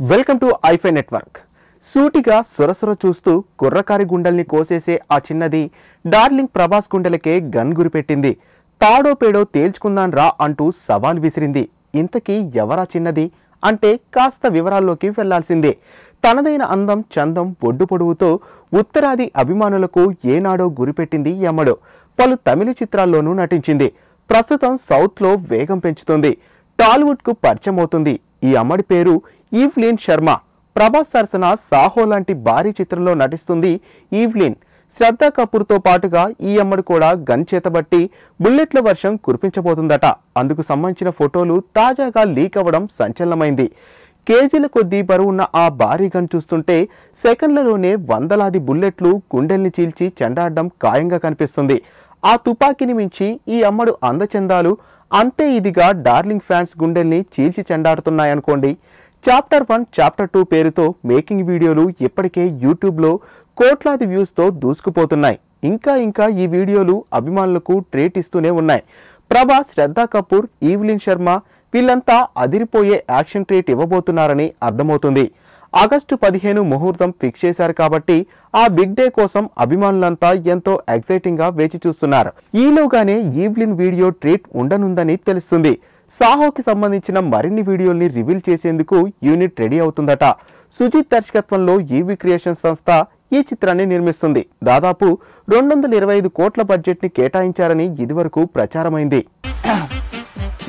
Welcome to ఐఫై network. సూటిగా సొరసొర చూస్తూ కుర్రకారి గుండెల్ని కోసేసే ఆ చిన్నది డార్లింగ్ ప్రభాస్ గుండెలకే గన్ గురిపెట్టింది తాడో పేడో తేల్చుకుందాన్ రా అంటూ సవాల్ విసిరింది. ఇంతకీ ఎవరా చిన్నది? అంటే కాస్త వివరాల్లోకి వెళ్ళాల్సిందే. తనదైన అందం చందం ఒడ్డు పొడువుతో ఉత్తరాది అభిమానులకు ఏనాడో గురిపెట్టింది ఈ పలు తమిళ చిత్రాల్లోనూ నటించింది. ప్రస్తుతం సౌత్లో వేగం పెంచుతోంది. టాలీవుడ్కు పరిచయం అవుతుంది ఈ అమ్మడి పేరు ఈవ్లిన్ శర్మ ప్రభాస్ సరసన సాహో లాంటి భారీ చిత్రంలో నటిస్తుంది ఈవ్లిన్. శ్రద్ధా కపూర్తో పాటుగా ఈ అమ్మడు కూడా గన్ చేతబట్టి బుల్లెట్ల వర్షం కురిపించబోతుందట. అందుకు సంబంధించిన ఫోటోలు తాజాగా లీక్ అవ్వడం సంచలనమైంది. కేజీల కొద్దీ బరువున్న ఆ భారీ గన్ చూస్తుంటే సెకండ్లలోనే వందలాది బుల్లెట్లు గుండెల్ని చీల్చి చెండాడడం ఖాయంగా కనిపిస్తుంది. ఆ తుపాకీని మించి ఈ అమ్మడు అందచందాలు అంతే ఇదిగా డార్లింగ్ ఫ్యాన్స్ గుండెల్ని చీల్చి చెండాడుతున్నాయనుకోండి. చాప్టర్ వన్ చాప్టర్ టూ పేరుతో మేకింగ్ వీడియోలు ఇప్పటికే యూట్యూబ్లో కోట్లాది వ్యూస్తో దూసుకుపోతున్నాయి. ఇంకా ఇంకా ఈ వీడియోలు అభిమానులకు ట్రీట్ ఇస్తూనే ఉన్నాయి. ప్రభాస్ శ్రద్ధా కపూర్ ఈవ్లిన్ శర్మ వీళ్ళంతా అదిరిపోయే యాక్షన్ ట్రీట్ ఇవ్వబోతున్నారని అర్థమవుతుంది. ఆగస్టు పదిహేను ముహూర్తం ఫిక్స్ చేశారు కాబట్టి ఆ బిగ్ డే కోసం అభిమానులంతా ఎంతో ఎక్సైటింగ్గా వేచి చూస్తున్నారు. ఈలోగానే ఈవ్లిన్ వీడియో ట్రీట్ ఉండనుందని తెలుస్తుంది. సాహోకి సంబంధించిన మరిన్ని వీడియోల్ని రివీల్ చేసేందుకు యూనిట్ రెడీ అవుతుందట. సుజిత్ దర్శకత్వంలో ఈవీ క్రియేషన్ సంస్థ ఈ చిత్రాన్ని నిర్మిస్తుంది. దాదాపు రెండు వందల ఇరవై ఐదు కోట్ల బడ్జెట్ని కేటాయించారని ఇదివరకు ప్రచారమైంది.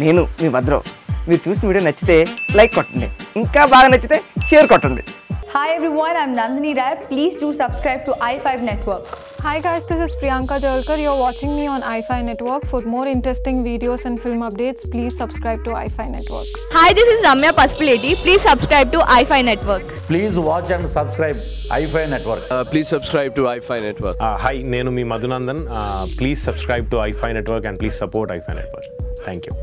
నేను మీ భద్రం. మీరు చూసిన వీడియో నచ్చితే లైక్ కొట్టండి. ఇంకా బాగా నచ్చితే షేర్ కొట్టండి. Hi everyone, I'm Nandini Rai. Please do subscribe to i5 Network. Hi guys, this is Priyanka Jalkar. You're watching me on i5 Network. For more interesting videos and film updates, please subscribe to i5 Network. Hi, this is Ramya Paspaleti. Please subscribe to i5 Network. Please watch and subscribe i5 Network. Uh, please subscribe to i5 Network. Uh, hi, Nenumi Madhunandan. Uh, please subscribe to i5 Network and please support i5 Network. Thank you.